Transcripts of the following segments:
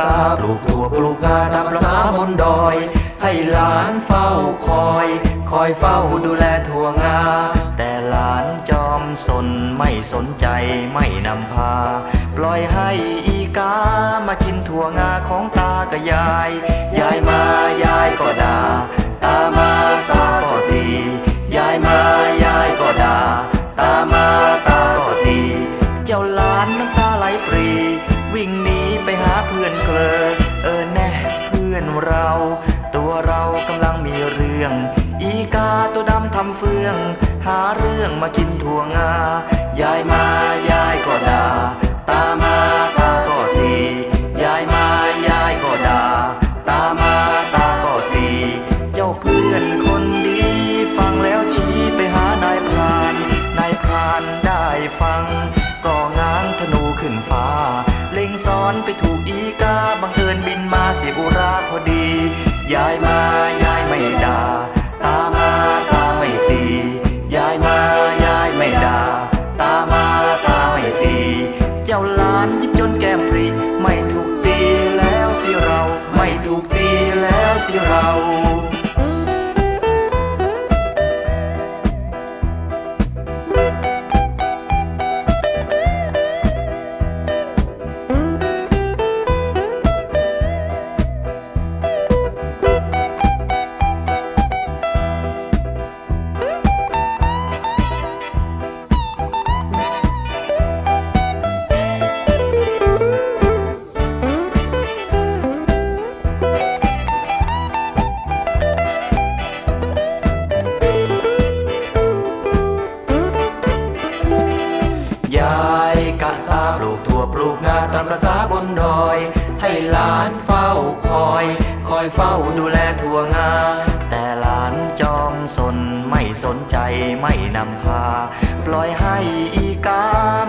ตาปลูกถั่วปลูกงาตามประสาบนดอย ให้หลานเฝ้าคอย คอยเฝ้าดูแลถั่วงา แต่หลานจอมสนไม่สนใจไม่นำพา ปล่อยให้อีกามากินถั่วงาของตากับยาย ยายมายายก็ด่าตามาตาก็ตียายมายายก็ด่าตามาตาก็ตี เจ้าหลานน้ำตาไหลปรี วิ่งหนี ออเออแน่เพื่อนเรา ตัวเรากำลังมีเรื่อง อีกาตัวดำทำเฟือง หาเรื่องมากินถั่วงา ยายมายายก็ด่า ตามาตาก็ตี ยายมายายก็ด่า ตามาตาก็ตี เจ้าเพื่อนคนดี ฟังแล้วชี้ไปหานายพราน นายพราน กาบังเอิญบินมาเสียบุราพอดียายมายายไม่ด่าตามาตาไม่ตียายมายายไม่ด่าตามาตาไม่ตี เจ้าหลานยิบจนแก้มปรีไม่ถูกตีแล้วสิเรา ไม่ถูกตีแล้วสิเรา ษามประสาบนดอย ให้หลานเฝ้าคอย คอยเฝ้าดูแลทั่วงา แต่หลานจอมสนไม่สนใจไม่นำพา ปล่อยให้อีกา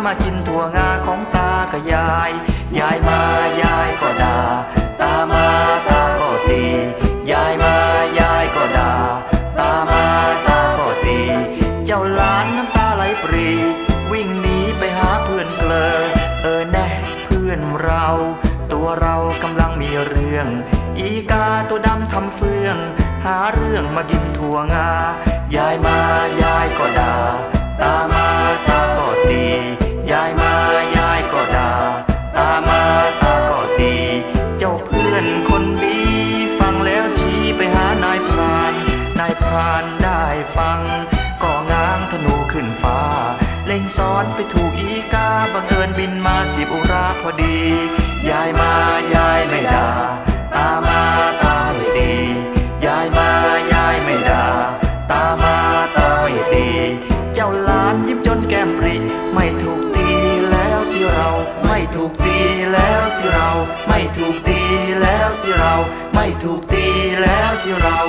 มากินทั่วงาของตากับยาย ยายมายาย ตัวเรากำลังมีเรื่อง อีกาตัวดำทำเฟือง หาเรื่องมากินถั่วงา ยายมายายก็ด่า ตามาตาก็ตี ยายมายายก็ด่า ตามาตาก็ตี เจ้าเพื่อนคนดีฟังแล้วชี้ไปหานายพราน นายพรานได้ฟัง ก็ง้างธนูขึ้นฟ้า เล็งซ้อนไปถูกอีกาบังเอิญบินมาสิบอุราพอดี ยายมายายไม่ด่าตามาตาไม่ตียายมายายไม่ด่าตามาตาไม่ตี เจ้าหลานยิ้มจนแก้มปริ ไม่ถูกตีแล้วสิเรา ไม่ถูกตีแล้วสิเรา ไม่ถูกตีแล้วสิเรา ไม่ถูกตีแล้วสิเรา